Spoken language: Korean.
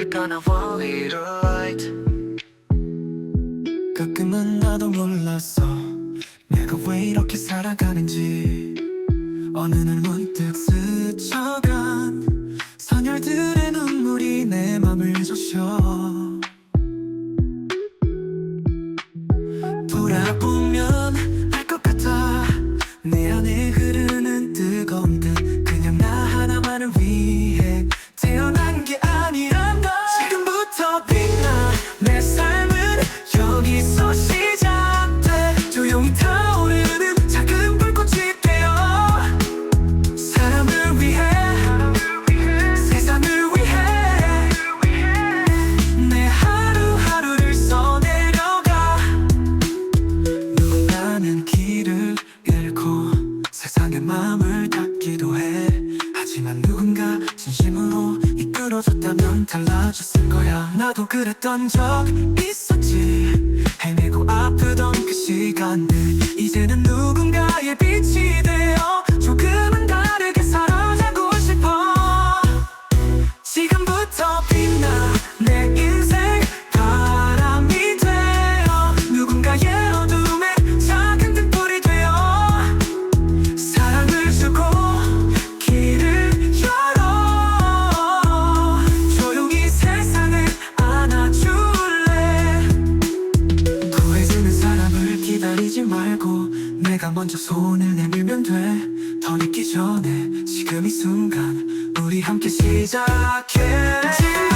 Right. 가끔은 나도 몰랐어. 내가 왜 이렇게 살아가는지. 어느 날 문득 스쳐간 선열들의 눈물이 내 맘을 적셔 마음을 닫기도 해. 하지만 누군가 진심으로 이끌어줬다면 달라졌을 거야. 나도 그랬던 적 있었지 말고 내가 먼저 손을 내밀면 돼. 더 늦기 전에 지금 이 순간 우리 함께 시작해